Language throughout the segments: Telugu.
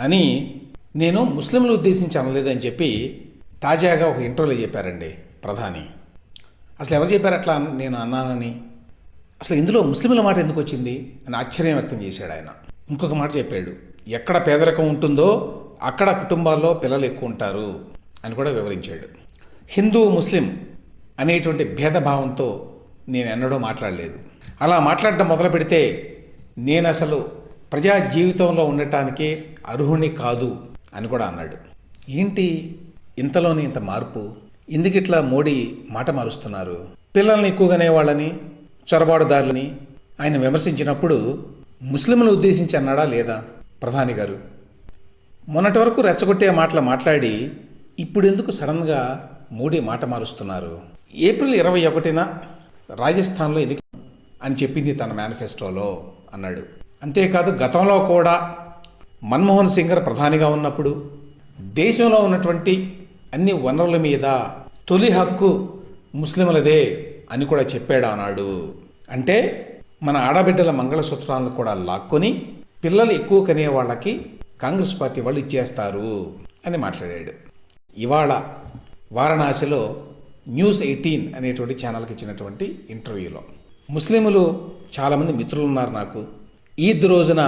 అని నేను ముస్లింలు ఉద్దేశించి అనలేదని చెప్పి తాజాగా ఒక ఇంటర్వ్యూలో చెప్పారండి ప్రధాని. అసలు ఎవరు చెప్పారు అట్లా నేను అన్నానని? అసలు ఇందులో ముస్లింల మాట ఎందుకు వచ్చింది? అని ఆశ్చర్యం వ్యక్తం చేశాడు ఆయన. ఇంకొక మాట చెప్పాడు ఎక్కడ పేదరికం ఉంటుందో అక్కడ కుటుంబాల్లో పిల్లలు ఎక్కువ ఉంటారు అని కూడా వివరించాడు. హిందూ ముస్లిం అనేటువంటి భేదభావంతో నేను ఎన్నడూ మాట్లాడలేదు. అలా మాట్లాడడం మొదలు పెడితే నేను అసలు ప్రజా జీవితంలో ఉండటానికి అర్హుణ్ణి కాదు అని కూడా అన్నాడు. ఏంటి ఇంతలోనే ఇంత మార్పు? ఇందుకిట్లా మోడీ మాట మారుస్తున్నారు? పిల్లల్ని ఎక్కువగానే వాళ్ళని చొరబాటుదారులని ఆయన విమర్శించినప్పుడు ముస్లింలు ఉద్దేశించి అన్నాడా లేదా? ప్రధాని గారు మొన్నటి వరకు రెచ్చగొట్టే మాటలు మాట్లాడి ఇప్పుడెందుకు సడన్గా మోడీ మాట మారుస్తున్నారు? ఏప్రిల్ ఇరవై ఒకటిన రాజస్థాన్లో ఎన్నిక అని చెప్పింది తన మేనిఫెస్టోలో అన్నాడు. అంతేకాదు గతంలో కూడా మన్మోహన్ సింగ్ గారు ప్రధానిగా ఉన్నప్పుడు దేశంలో ఉన్నటువంటి అన్ని వనరుల మీద తొలి హక్కు ముస్లింలదే అని కూడా చెప్పాడు ఆనాడు. అంటే మన ఆడబిడ్డల మంగళసూత్రాలను కూడా లాక్కొని పిల్లలు ఎక్కువ కనే వాళ్ళకి కాంగ్రెస్ పార్టీ వాళ్ళు ఇచ్చేస్తారు అని మాట్లాడాడు. ఇవాళ వారణాసిలో న్యూస్ ఎయిటీన్ అనేటువంటి ఛానల్కి ఇచ్చినటువంటి ఇంటర్వ్యూలో ముస్లింలు చాలామంది మిత్రులు ఉన్నారు నాకు. ఈద్ రోజున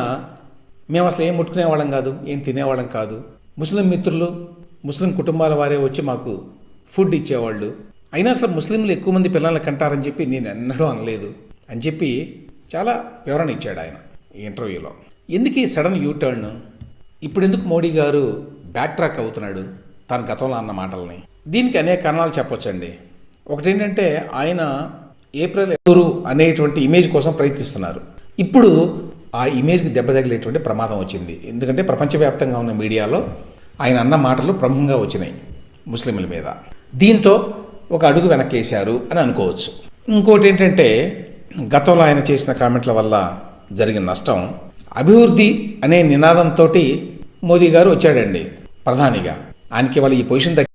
మేము అసలు ఏం ముట్టుకునేవాళ్ళం కాదు ఏం తినేవాళ్ళం కాదు. ముస్లిం మిత్రులు ముస్లిం కుటుంబాల వారే వచ్చి మాకు ఫుడ్ ఇచ్చేవాళ్ళు. అయినా అసలు ముస్లింలు ఎక్కువ మంది పిల్లల్ని కంటారని చెప్పి నేను ఎన్నడూ అనలేదు. అని చెప్పి చాలా వివరణ ఇచ్చాడు ఆయన ఈ ఇంటర్వ్యూలో. ఎందుకు ఈ సడన్ యూ టర్న్ ఇప్పుడు ఎందుకు మోడీ గారు బ్యాక్ ట్రాక్ అవుతున్నాడు తన గతంలో అన్న మాటల్ని? దీనికి అనేక కారణాలు చెప్పొచ్చండి. ఒకటేంటంటే ఆయన ఏప్రిల్ ఎవరు అనేటువంటి ఇమేజ్ కోసం ప్రయత్నిస్తున్నారు. ఇప్పుడు ఆ ఇమేజ్కి దెబ్బ తగిలేటువంటి ప్రమాదం వచ్చింది. ఎందుకంటే ప్రపంచవ్యాప్తంగా ఉన్న మీడియాలో ఆయన అన్న మాటలు ప్రముఖంగా వచ్చినాయి ముస్లింల మీద. దీంతో ఒక అడుగు వెనక్కేశారు అని అనుకోవచ్చు. ఇంకోటి ఏంటంటే గతంలో ఆయన చేసిన కామెంట్ల వల్ల జరిగిన నష్టం అభివృద్ధి అనే నినాదంతో మోదీ గారు వచ్చాడండి ప్రధానిగా. ఆయనకి వాళ్ళు ఈ పొజిషన్